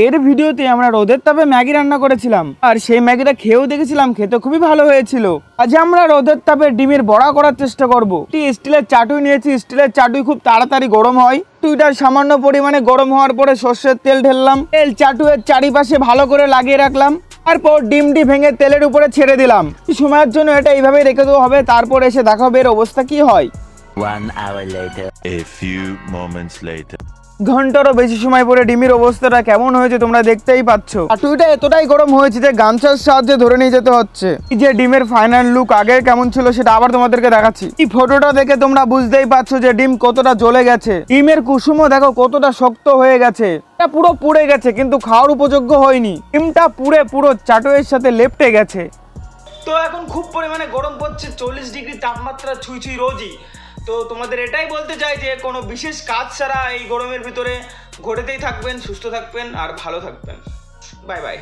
এর ভিডিওতে আমরা রোদের তাপে ম্যাগি রান্না করেছিলাম। আর সেই ম্যাগিটা খেয়েও দেখেছিলাম খেতে খুবই ভালো হয়েছিল। আজ আমরা রোদের তাপে ডিমের বড়া করার চেষ্টা করব। একটি স্টিলের চাটুই নিয়েছি স্টিলের চাটুই খুব তাড়াতাড়ি গরম হয়। টুইটা সামান্য পরিমাণে গরম হওয়ার পরে সর্ষের তেল ঢেললাম। তেল চাটুয়ের চারিপাশে ভালো করে লাগিয়ে রাখলাম। তারপর ডিমটি ভেঙে তেলের উপরে ছেড়ে দিলাম। কিছু সময়ের জন্য এটা এইভাবে রেখে দেওয়া হবে তারপর এসে দেখাবে এর অবস্থা কি হয়। One hour later. A few moments later. ঘন্টারও বেশি সময় পরে ডিমের অবস্থাটা কেমন হয়েছে তোমরা দেখতেই পাচ্ছ। চাটুইটা এতটাই গরম হয়েছে যে গামছার সাহায্যে ধরে নিয়ে যেতে হচ্ছে। যে ডিমের ফাইনাল লুক আগে কেমন ছিল সেটা আবার তোমাদেরকে দেখাচ্ছি। এই ফটোটা দেখে তোমরা বুঝতেই পারছ যে ডিম কতটা জ্বলে গেছে। ডিমের কুসুমও দেখো কতটা শক্ত হয়ে গেছে। এটা পুরো পুড়ে গেছে, কিন্তু খাওয়ার উপযোগ্য হয়নি। ডিমটা পুড়ে পুরো চাটুয়ের সাথে লেপটে গেছে। তো এখন খুব পরিমাণে গরম পড়ছে, চল্লিশ ডিগ্রি তাপমাত্রা, ছুঁই ছুঁই রোজই। তো তোমাদের এটাই বলতে চাই যে কোনো বিশেষ কাজ ছাড়া এই গরমের ভিতরে ঘটেতেই থাকবেন, সুস্থ থাকবেন আর ভালো থাকবেন। Bye bye.